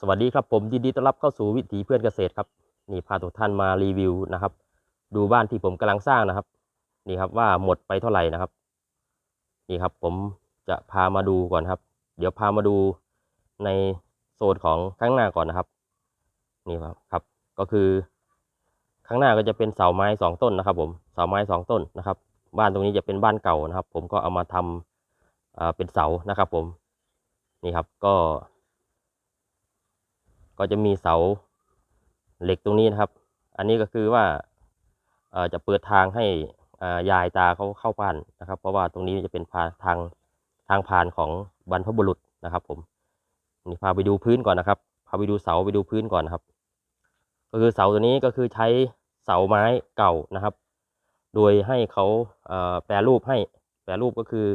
สวัสดีครับผมยินดีต้อนรับเข้าสู่วิถีเพื่อนเกษตรครับนี่พาทุกท่านมารีวิวนะครับ ดูบ้านที่ผมกำลังสร้างนะครับ นี่ครับว่าหมดไปเท่าไหร่นะครับ นี่ครับผมจะพามาดูก่อนครับ เดี๋ยวพามาดูในโซนของข้างหน้าก่อนนะครับ นี่ครับครับ ก็คือ ข้างหน้าก็จะเป็นเสาไม้สองต้นนะครับ ผมเสาไม้สองต้นนะครับ บ้านตรงนี้จะเป็นบ้านเก่านะครับ ผมก็เอามาทำเป็นเสานะครับ ผมนี่ครับก็ ก็จะมีเสาเหล็กตรงนี้นะครับ อันนี้ก็คือว่าเอ่อจะเปิดทางให้อ่ายายตาเขาเข้าบ้านนะครับ เพราะว่าตรงนี้จะเป็นพาทางทางผ่านของบรรพบุรุษนะครับ ผมนี่พาไปดูพื้นก่อนนะครับ พาไปดูเสาไปดูพื้นก่อนนะครับ ก็คือเสาตัวนี้ก็คือใช้เสาไม้เก่านะครับ โดยให้เขาเอ่อแปรรูปให้แปรรูปก็คือ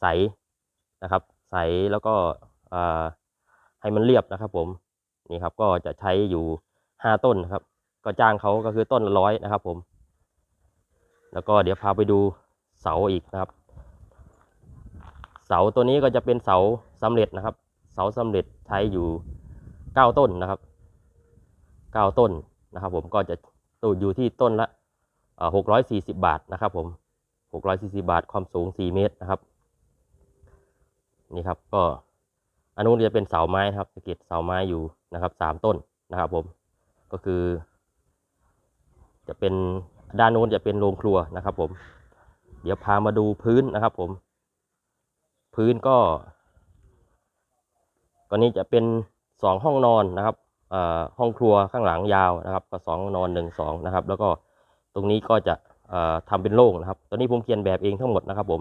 ใสนะครับ ใสแล้วก็เอ่อให้มันเรียบนะครับ ผม นี่ครับก็จะใช้อยู่ห้าต้นนะครับ ก็จ้างเขาก็คือต้นละร้อยนะครับ ผม แล้วก็เดี๋ยวพาไปดูเสาอีกนะครับ เสาตัวนี้ก็จะเป็นเสาสำเร็จนะครับ เสาสำเร็จใช้อยู่เก้าต้นนะครับเก้าต้นนะครับ ผมก็จะตูดอยู่ที่ต้นละหกร้อยสี่สิบาทนะครับ ผมหกร้อยสี่สิบาทความสูงสี่เมตรนะครับนี่ครับก็อันนู้นจะเป็นเสาไม้ครับสะเก็ดเสาไม้อยู่ นะครับสามต้นนะครับผมก็คือ จะเป็นด้านโน้นจะเป็นโรงครัวนะครับ ผม เดี๋ยวพามาดูพื้นนะครับ ผม พื้นก็ก็นี้จะเป็นสองห้องนอนนะครับห้องครัวข้างหลังยาวนะครับ ก็สองนอนหนึ่งสองนะครับ แล้วก็ตรงนี้ก็จะเอ่อทำเป็นโล่งนะครับ ตอนนี้ผมเขียนแบบเองทั้งหมดนะครับ ผม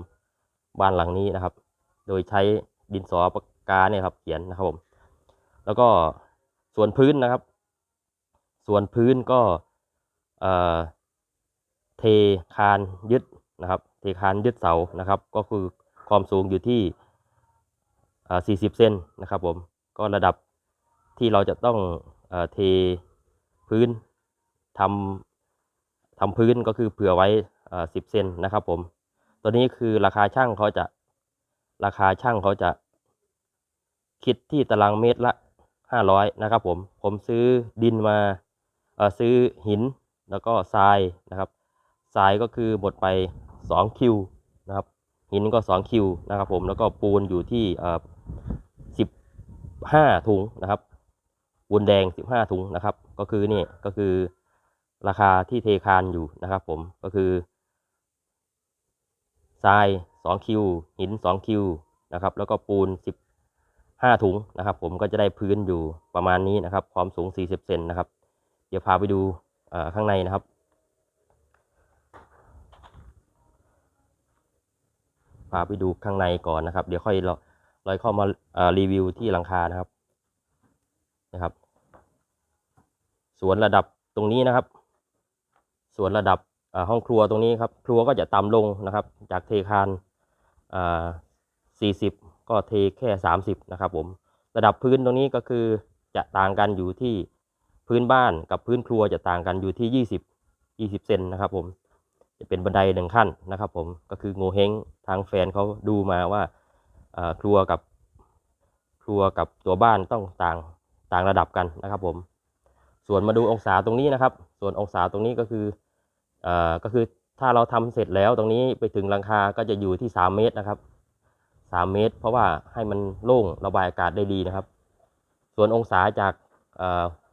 บ้านหลังนี้นะครับ โดยใช้ดินสอปากกาเนี่ยครับ เขียนนะครับผม แล้วก็ ส่วนพื้นนะครับ ส่วนพื้นก็เอ่อเทคานยึดนะครับ เทคานยึดเสานะครับ ก็คือความสูงอยู่ที่ 40 เซนนะครับผม ก็ระดับที่เราจะต้องเอเทพื้นทำทำพื้นก็คือเผื่อไว้ 10 เซนนะครับผม ตัวนี้คือราคาช่างเขาจะราคาช่างเขาจะคิดที่ตารางเมตรละ ห้าร้อยนะครับผม ผมซื้อดินมาเอ่อซื้อหินแล้วก็ทรายนะครับ ทรายก็คือหมดไปสองคิวนะครับหินก็สองคิวนะครับผมแล้วก็ปูนอยู่ที่เอ่อสิบห้าถุงนะครับปูนแดงสิบห้าถุงนะครับ ก็คือนี่ก็คือราคาที่เทคานอยู่นะครับ ผมก็คือทรายสองคิวหินสองคิวนะครับ แล้วก็ปูนสิบ ห้าถุงนะครับ ผมก็จะได้พื้นอยู่ประมาณนี้นะครับ ความสูงสี่สิบเซนนะครับ เดี๋ยวพาไปดูข้างในนะครับพาไปดูข้างในก่อนนะครับ เดี๋ยวค่อยเราเข้ามารีวิวที่หลังคานะครับนะครับ สวนระดับตรงนี้นะครับส่วนระดับห้องครัวตรงนี้ครับ ครัวก็จะต่ำลงนะครับ จากเทคานอ่า40 ก็เทแค่ 30 นะครับผม ระดับพื้นตรงนี้ก็คือจะต่างกันอยู่ที่พื้นบ้านกับพื้นครัวจะต่างกันอยู่ที่ 20 20 เซนนะครับผม จะเป็นบันไดหนึ่งขั้นนะครับผม ก็คือโงเฮงทางแฟนเขาดูมาว่าครัวกับครัวกับตัวบ้านต้องต่างต่างระดับกันนะครับผม ส่วนมาดูองศาตรงนี้นะครับ ส่วนองศาตรงนี้ก็คืออก็คือถ้าเราทำเสร็จแล้วตรงนี้ไปถึงหลังคาก็จะอยู่ที่สามเมตรนะครับ สามเมตร เพราะว่าให้มันโล่งระบายอากาศได้ดีนะครับ ส่วนองศาจาก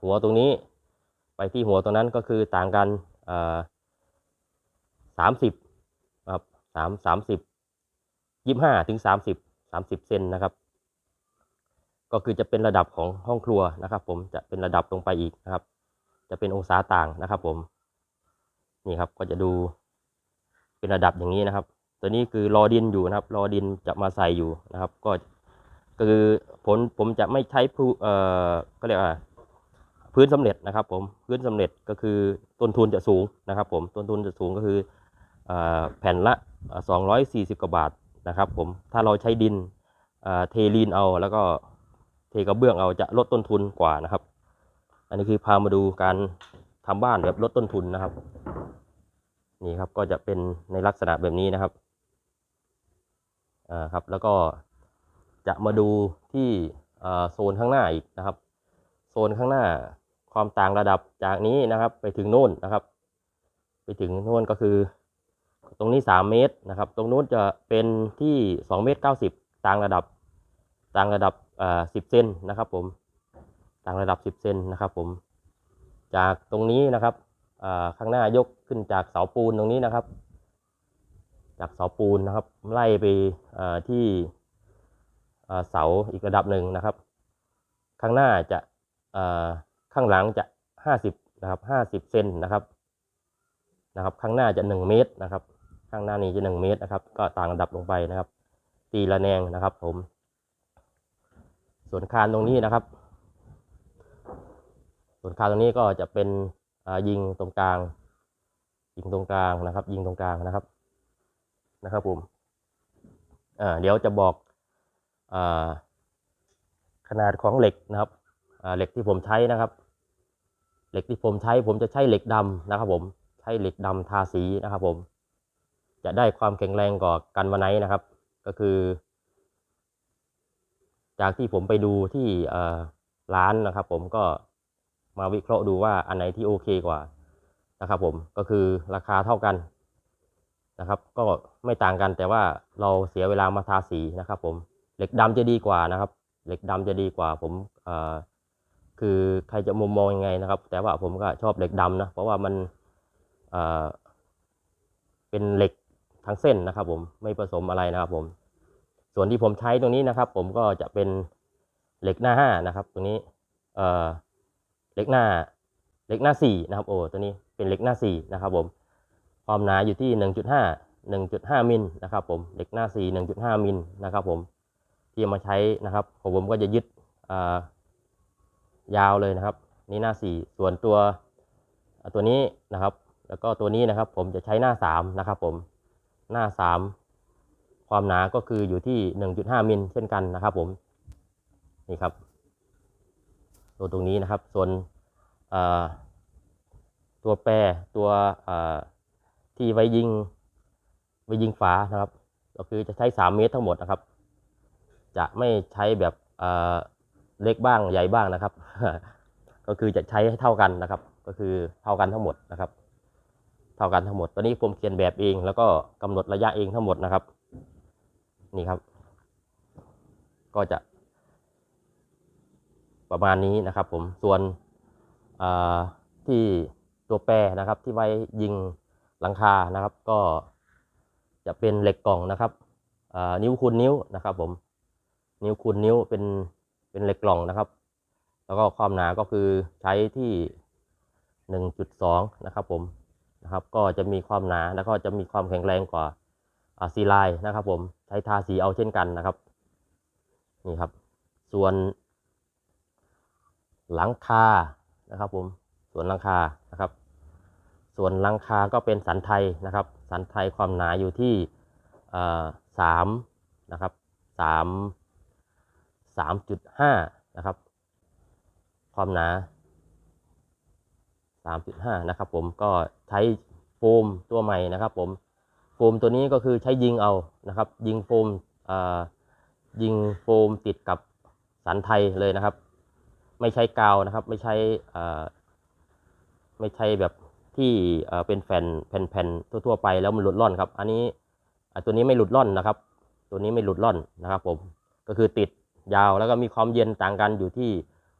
หัวตรงนี้ ไปที่หัวตรงนั้นก็คือต่างกันสามสิบครับสามสามสิบยี่ห้าถึงสามสิบสามสิบเซนนะครับ ก็คือจะเป็นระดับของห้องครัวนะครับ ผมจะเป็นระดับลงไปอีกนะครับ จะเป็นองศาต่างนะครับ ผมนี่ครับก็จะดูเป็นระดับอย่างนี้นะครับ ตัวนี้คือรอดินอยู่นะครับ รอดินจะมาใส่อยู่นะครับ ก็คือผลผมจะไม่ใช้ผู้เอ่อก็เรียกว่าพื้นสำเร็จนะครับ ผมพื้นสำเร็จก็คือต้นทุนจะสูงนะครับ ผมต้นทุนจะสูงก็คืออแผ่นละสองร้อยสี่สิบกว่าบาทนะครับ ผมถ้าเราใช้ดินเทลีนเอาแล้วก็เทกระเบื้องเอาจะลดต้นทุนกว่านะครับ อันนี้คือพามาดูการทำบ้านแบบลดต้นทุนนะครับ นี่ครับก็จะเป็นในลักษณะแบบนี้นะครับ ครับ แล้วก็จะมาดูที่โซนข้างหน้าอีกนะครับ โซนข้างหน้าความต่างระดับจากนี้นะครับ ไปถึงโน่นนะครับ ไปถึงโน่นก็คือ ตรงนี้สามเมตรนะครับ ตรงนู้นจะเป็นที่สองเมตรเก้าสิบต่างระดับ ต่างระดับอ่อสิบเซนนะครับ ผม ต่างระดับสิบเซนนะครับ ผม จากตรงนี้นะครับอ่อข้างหน้ายกขึ้นจากเสาปูนตรงนี้นะครับ จากเสาปูนนะครับ ไล่ไปที่เสาอีกระดับหนึ่งนะครับ ข้างหน้าจะข้างหลังจะห้าสิบนะครับห้าสิบเซนนะครับนะครับ ข้างหน้าจะหนึ่งเมตรนะครับ ข้างหน้านี้จะหนึ่งเมตรนะครับ ก็ต่างระดับลงไปนะครับ ตีละแนงนะครับผม ส่วนคานตรงนี้นะครับ ส่วนคานตรงนี้ก็จะเป็นยิงตรงกลาง ยิงตรงกลางนะครับ ยิงตรงกลางนะครับ นะครับผมเดี๋ยวจะบอกอขนาดของเหล็กนะครับเหล็กที่ผมใช้นะครับ เหล็กที่ผมใช้ผมจะใช้เหล็กดำนะครับ ผมใช้เหล็กดำทาสีนะครับ ผม จะได้ความแข็งแรงกว่ากันวันไหนนะครับ ก็คือ จากที่ผมไปดูที่ร้านนะครับ ผมก็มาวิเคราะห์ดูว่าอันไหนที่โอเคกว่านะครับ ผมก็คือราคาเท่ากัน นะครับ ก็ไม่ต่างกันแต่ว่าเราเสียเวลามาทาสีนะครับ ผมเหล็กดำจะดีกว่านะครับ เหล็กดำจะดีกว่า ผมคือใครจะมุมมองยังไงนะครับ แต่ว่าผมก็ชอบเหล็กดำนะเพราะว่ามันเเป็นเหล็กทั้งเส้นนะครับ ผมไม่ผสมอะไรนะครับ ผม ส่วนที่ผมใช้ตรงนี้นะครับ ผมก็จะเป็นเหล็กหน้าห้านะครับ ตรงนี้เเหล็กหน้าเหล็กหน้าสี่นะครับโอ้ตัวนี้เป็นเหล็กหน้าสี่นะครับ ผม ความหนาอยู่ที่ 1.5 1.5 มิลนะครับผมเหล็กหน้า 4 1.5 มิลนะครับผมที่มาใช้นะครับของผมก็จะยึดยาวเลยนะครับ นี่หน้า 4 ส่วนตัวตัวนี้นะครับ แล้วก็ตัวนี้นะครับผมจะใช้หน้า 3 นะครับผมหน้า 3 ความหนาก็คืออยู่ที่ 1.5 มิลเช่นกันนะครับผมนี่ครับตัวตรงนี้นะครับส่วนตัวแปรตัว ที่ไว้ยิงไว้ยิงฝานะครับ ก็คือจะใช้สามเมตรทั้งหมดนะครับ จะไม่ใช้แบบอ่าเล็กบ้างใหญ่บ้างนะครับ ก็คือจะใช้ให้เท่ากันนะครับ ก็คือเท่ากันทั้งหมดนะครับ เท่ากันทั้งหมด ตอนนี้ผมเขียนแบบเอง แล้วก็กำหนดระยะเองทั้งหมดนะครับ นี่ครับ ก็จะ ประมาณนี้นะครับ ผมส่วนอ่าที่ตัวแปรนะครับ ที่ไว้ยิง หลังคานะครับก็จะเป็นเหล็กกล่องนะครับอ่านิ้วคูณนิ้วนะครับผมนิ้วคูณนิ้วเป็นเป็นเหล็กกล่องนะครับ แล้วก็ความหนาก็คือใช้ที่ 1.2 นะครับผมนะครับก็จะมีความหนาแล้วก็จะมีความแข็งแรงกว่าอ่าซีไลน์นะครับผมใช้ทาสีเอาเช่นกันนะครับนี่ครับ ส่วนหลังคานะครับผมส่วนหลังคานะครับ ส่วนหลังคาก็เป็นสันไทยนะครับ สันไทยความหนาอยู่ที่สามนะครับสามสามจุดห้านะครับ ความหนาสามจุดห้านะครับ ผมก็ใช้โฟมตัวใหม่นะครับ ผมโฟมตัวนี้ก็คือใช้ยิงเอานะครับ ยิงโฟมยิงโฟมติดกับสันไทยเลยนะครับ ไม่ใช้กาวนะครับ ไม่ใช้อ่ไม่ใช่แบบ ที่เป็นแผ่นแผ่นๆทั่วๆไปแล้วมันหลุดร่อนครับ อันนี้ตัวนี้ไม่หลุดร่อนนะครับ ตัวนี้ไม่หลุดร่อนนะครับ ผมก็คือติดยาวแล้วก็มีความเย็นต่างกันอยู่ที่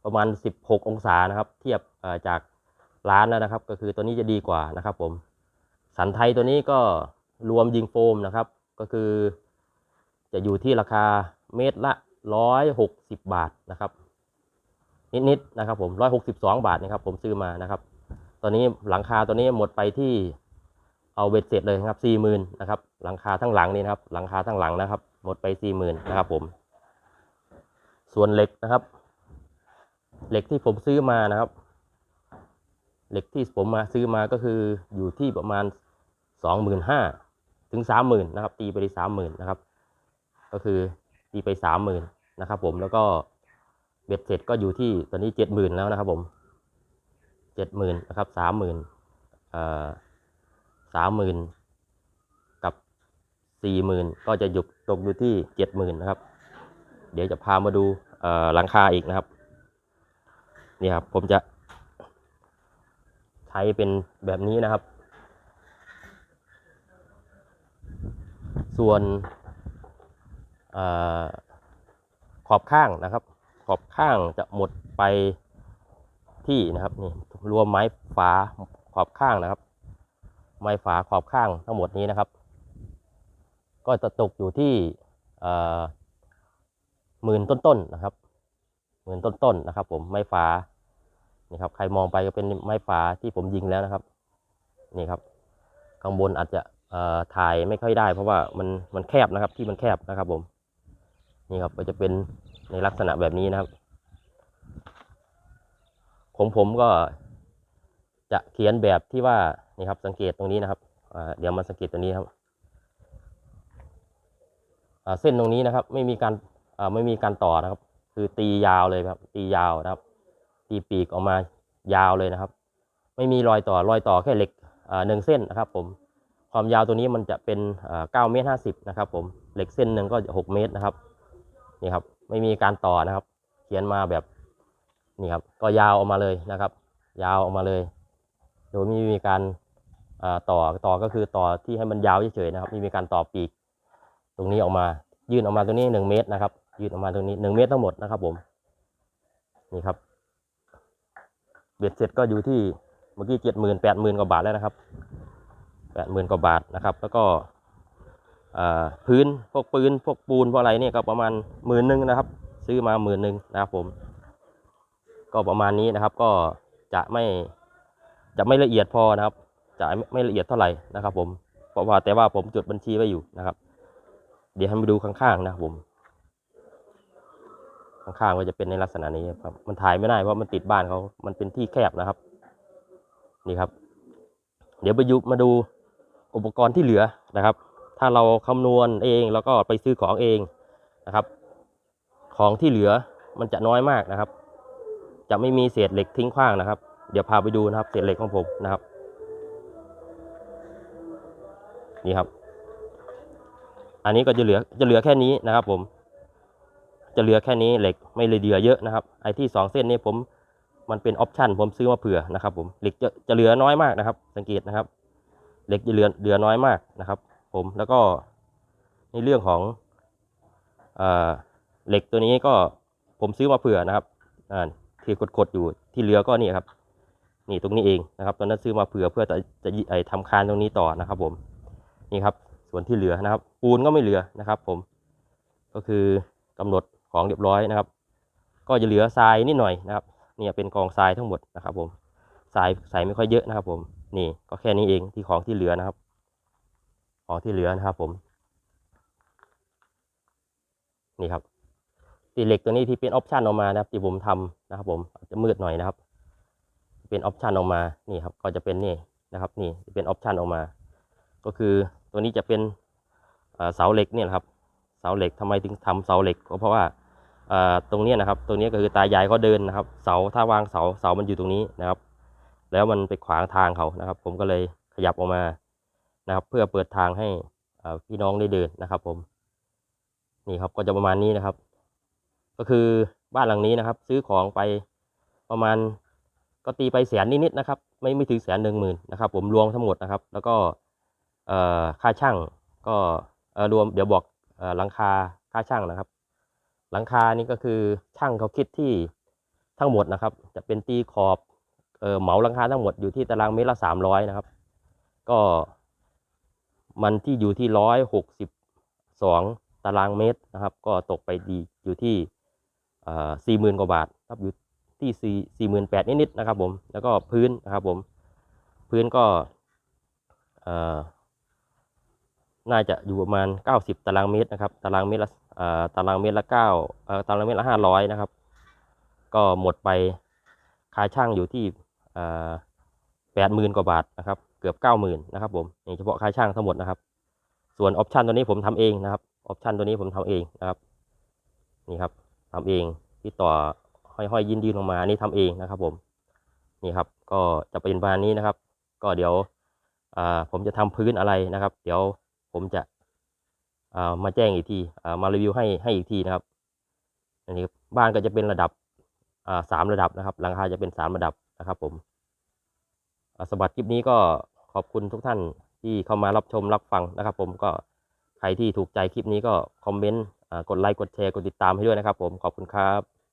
ประมาณ 16 องศานะครับ เทียบจากร้านแล้วนะครับ ก็คือตัวนี้จะดีกว่านะครับ ผมสันไทยตัวนี้ก็รวมยิงโฟมนะครับ ก็คือ จะอยู่ที่ราคาเมตรละ 160 บาทนะครับ นิดๆนะครับ ผมร้อยหกสิบสองบาทนะครับ ผมซื้อมานะครับ ตอนนี้หลังคาตัวนี้หมดไปที่เอาเบ็ดเสร็จเลยนะครับสี่หมื่นนะครับ หลังคาทั้งหลังนี่นะครับ หลังคาทั้งหลังนะครับ หมดไปสี่หมื่นนะครับ ผม ส่วนเหล็กนะครับ เหล็กที่ผมซื้อมานะครับ เหล็กที่ผมมาซื้อมาก็คืออยู่ที่ประมาณสองหมื่นห้าถึงสามหมื่นนะครับ ตีไปที่สามหมื่นนะครับ ก็คือตีไปสามหมื่นนะครับ ผมแล้วก็เบ็ดเสร็จก็อยู่ที่ตอนนี้เจ็ดหมื่นแล้วนะครับ ผม เจ็ดหมื่นนะครับสามหมื่นเอ่อสามหมื่นกับสี่หมื่นก็จะหยุดตกอยู่ที่เจ็ดหมื่นนะครับ เดี๋ยวจะพามาดูเอ่อหลังคาอีกนะครับนี่ครับผมจะใช้เป็นแบบนี้นะครับ ส่วนอขอบข้างนะครับ ขอบข้างจะหมดไปที่นะครับนี่ รวมไม้ฝาขอบข้างนะครับ ไม้ฝาขอบข้างทั้งหมดนี้นะครับ ก็จะตกอยู่ที่หมื่นต้นๆนะครับหมื่นต้นๆนะครับ ผมไม้ฝานี่ครับ ใครมองไปก็เป็นไม้ฝาที่ผมยิงแล้วนะครับ นี่ครับ ข้างบนอาจจะถ่ายไม่ค่อยได้ เพราะว่ามันมันแคบนะครับ ที่มันแคบนะครับ ผม นี่ครับก็จะเป็นในลักษณะแบบนี้นะครับของผมก็ จะเขียนแบบที่ว่านี่ครับสังเกตตรงนี้นะครับเดี๋ยวมาสังเกตตรงนี้ครับเส้นตรงนี้นะครับ ไม่มีการไม่มีการต่อนะครับ คือตียาวเลยครับ ตียาวนะครับ ตีปีกออกมายาวเลยนะครับ ไม่มีรอยต่อรอยต่อแค่เหล็กหนึ่งเส้นนะครับ ผมความยาวตัวนี้มันจะเป็นเก้าเมตรห้าสิบนะครับ ผมเหล็กเส้นหนึ่งก็หกเมตรนะครับนี่ครับ ไม่มีการต่อนะครับ เขียนมาแบบนี่ครับ ก็ยาวออกมาเลยนะครับ ยาวออกมาเลย โดยไม่มีการต่อต่อก็คือต่อที่ให้มันยาวเฉยๆนะครับไม่มีการต่อปีก ตรงนี้ออกมายื่นออกมาตรงนี้หนึ่งเมตรนะครับ ยื่นออกมาตรงนี้หนึ่งเมตรทั้งหมดนะครับผมนี่ครับเบ็ดเสร็จก็อยู่ที่เมื่อกี้เจ็ดหมื่นแปดหมื่นกว่าบาทแล้วนะครับแปดหมื่นกว่าบาทนะครับ แล้วก็พื้นพวกปืนพวกปูนพวกอะไรเนี่ยก็ประมาณหมื่นหนึ่งนะครับ ซื้อมาหมื่นหนึ่งนะครับผม ก็ประมาณนี้นะครับก็จะไม่ จะไม่ละเอียดพอนะครับจะไม่ละเอียดเท่าไหร่นะครับผมเพราะว่าแต่ว่าผมจดบัญชีไว้อยู่นะครับ เดี๋ยวให้มาดูข้างๆนะครับผม ข้างๆก็จะเป็นในลักษณะนี้ครับ มันถ่ายไม่ได้เพราะมันติดบ้านเขา มันเป็นที่แคบนะครับ นี่ครับ เดี๋ยวไปยุมาดูอุปกรณ์ที่เหลือนะครับ ถ้าเราคำนวณเองแล้วก็ไปซื้อของเองนะครับ ของที่เหลือมันจะน้อยมากนะครับ จะไม่มีเศษเหล็กทิ้งขว้างนะครับ เดี๋ยวพาไปดูนะครับเศษเหล็กของผมนะครับ นี่ครับ อันนี้ก็จะเหลือจะเหลือแค่นี้นะครับ ผม จะเหลือแค่นี้เหล็กไม่เลยเหลือเยอะนะครับ ไอ้ที่สองเส้นนี้ผมมันเป็นออปชันผมซื้อมาเผื่อนะครับ ผมเหล็กจะจะเหลือน้อยมากนะครับ สังเกตนะครับ เหล็กจะเหลือเหลือน้อยมากนะครับ ผมแล้วก็ในเรื่องของเหล็กตัวนี้ก็ผมซื้อมาเผื่อนะครับอ่าที่กดๆอยู่ที่เหลือก็นี่ครับ นี่ตรงนี้เองนะครับ ตอนนั้นซื้อมาเผื่อเพื่อจะจะไอทำคานตรงนี้ต่อนะครับ ผมนี่ครับ ส่วนที่เหลือนะครับ ปูนก็ไม่เหลือนะครับ ผม ก็คือกำหนดของเรียบร้อยนะครับ ก็จะเหลือทรายนิดหน่อยนะครับ เนี่ยเป็นกองทรายทั้งหมดนะครับ ผมทรายใส่ไม่ค่อยเยอะนะครับ ผมนี่ก็แค่นี้เองที่ของที่เหลือนะครับ ของที่เหลือนะครับ ผม นี่ครับตีเหล็กตัวนี้ที่เป็นออปชันออกมานะครับที่ผมทำนะครับ ผมอาจจะมืดหน่อยนะครับ เป็นออปชันออกมานี่ครับก็จะเป็นนี่นะครับนี่จะเป็นออปชันออกมา ก็คือตัวนี้จะเป็นเสาเหล็กเนี่ยครับเสาเหล็กทำไมถึงทำเสาเหล็กก็เพราะว่าตรงนี้นะครับตรงนี้ก็คือตายายเขาเดินนะครับ เสาถ้าวางเสาเสามันอยู่ตรงนี้นะครับ แล้วมันไปขวางทางเขานะครับ ผมก็เลยขยับออกมานะครับ เพื่อเปิดทางให้พี่น้องได้เดินนะครับ ผมนี่ครับก็จะประมาณนี้นะครับ ก็คือบ้านหลังนี้นะครับ ซื้อของไปประมาณ ก็ตีไปแสนนิดๆนะครับ ไม่ไม่ถึงแสนหนึ่งหมื่นนะครับ ผมรวมทั้งหมดนะครับ แล้วก็เอ่อค่าช่างก็เอ่อรวมเดี๋ยวบอกเอ่อหลังคาค่าช่างนะครับ หลังคานี่ก็คือช่างเขาคิดที่ทั้งหมดนะครับ จะเป็นตีขอบเออเหมาหลังคาทั้งหมดอยู่ที่ตารางเมตรละสามร้อยนะครับ ก็มันที่อยู่ที่ร้อยหกสิบสองตารางเมตรนะครับ ก็ตกไปดีอยู่ที่สี่หมื่นกว่าบาทครับอยู่ ที่สี่สี่หมื่นแปดนิดๆนะครับ ผม แล้วก็พื้นนะครับผม พื้นก็เอ่อน่าจะอยู่ประมาณ 90 ตารางเมตรนะครับ ตารางเมตรละเอ่อตารางเมตรละ9เอ่อตารางเมตรละ500นะครับ ก็หมดไปค่าช่างอยู่ที่เอ่อ80,000กว่าบาทนะครับ เกือบ 90,000นะครับผมนี่เฉพาะค่าช่างทั้งหมดนะครับ ส่วนออปชันตัวนี้ผมทำเองนะครับ ออปชันตัวนี้ผมทำเองนะครับ นี่ครับทำเองที่ต่อ ห้อยๆยินดีลงมาอันนี่ทำเองนะครับ ผมนี่ครับ ก็จะเป็นประมาณนี้นะครับ ก็เดี๋ยวผมจะทำพื้นอะไรนะครับ เดี๋ยวผมจะามาแจ้งอีกทีามารีวิวให้ให้อีกทีนะครับอันนี้บ้านก็จะเป็นระดับสามระดับนะครับหลังคาจะเป็นสามระดับนะครับ ผมอ่าสำหรับคลิปนี้ก็ขอบคุณทุกท่านที่เข้ามารับชมรับฟังนะครับ ผมก็ใครที่ถูกใจคลิปนี้ก็คอมเมนต์กดไลค์กดแชร์กดติดตามให้ด้วยนะครับ ผมขอบคุณครับ